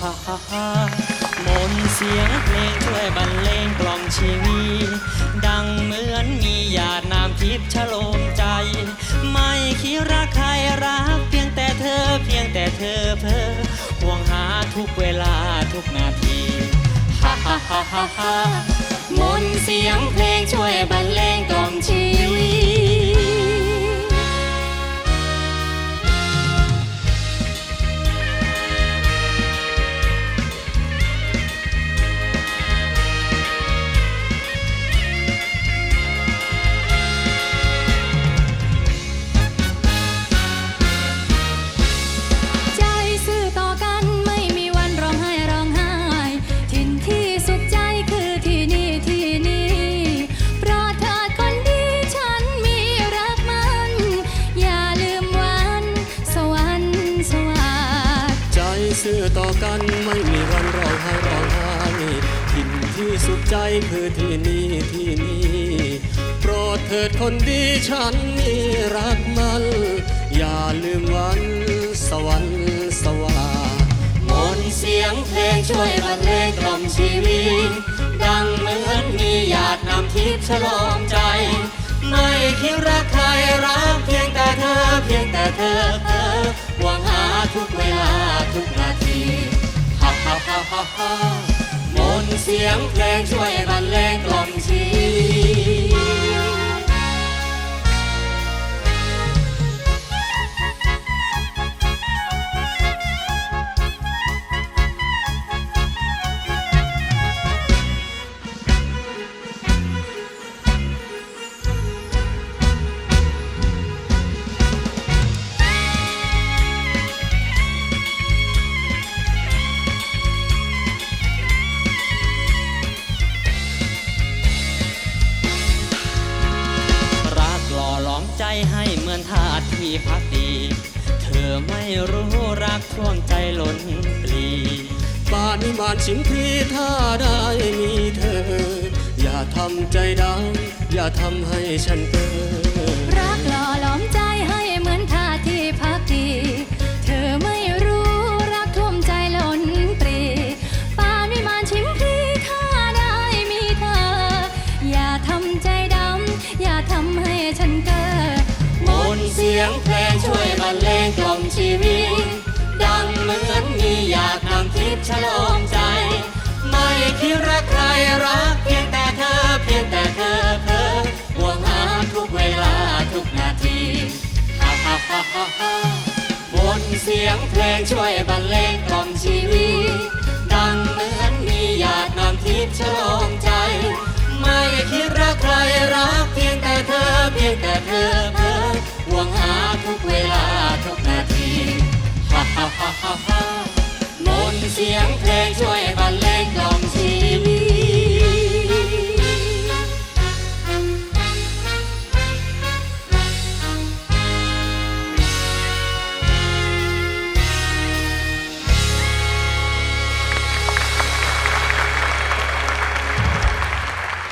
ฮ่าฮ่ามนเสียงเพลงช่วยบรรเลงกล่อมชีวีดังเหมือนมีหยาดน้ำทิพย์ชโลมใจ ไม่คิดรักใครรักเพียงแต่เธอเพียงแต่เธอเพ้อห่วงหาทุกเวลาทุกนาทีฮ่าฮ่าฮ่าฮ่าฮ่ามนเสียงเพลงช่วยบรรเลงกล่อมชีวี ซื่อต่อกันไม่มีวันร้องไห้ร้องไห้ถิ่นที่สุขใจคือที่นี่ที่นี่โปรดเถิดคนดีฉันนี่รักมัน อย่าลืมวันสวรรค์สว่างมนเสียงเพลงช่วยบรรเลงกล่อมชีวิตดังเหมือนมีหยาดน้ำทิพย์ฉลองใจ ไม่คิดรักใครรักเพียงแต่เธอเพียงแต่เธอ ทุกเวลาทุกนาทีฮ่าฮ่าฮ่าฮ่าฮ่ามนต์เสียงเพลงช่วยบรรเลงกล่อมชี พักดี เธอไม่รู้รักท่วงใจล้นปลีป่านนี้มานชิมพีถ้าได้มีเธอ อย่าทำใจดำอย่าทำให้ฉันเกินรักหล่อหลอมใจ สียงเพลงช่วยบรรเลงกล่อมชีวิต ดังเหมือนมีหยาดน้ำทิพย์ฉลองใจ ไม่คิดรักใครรักเพียงแต่เธอ เพียงแต่เธอเธอห่วงหาทุกเวลาทุกนาทีฮ่าฮ่าฮ่าฮ่าฮ่ามนเสียงเพลงช่วยบรรเลงกล่อมชีวิต ดังเหมือนมีหยาดน้ำทิพย์ฉลองใจ ไม่คิดรักใครรักเพียงแต่เธอ เพียงแต่เธอ ฮ่าฮ่ามนต์เสียงเพลงช่วย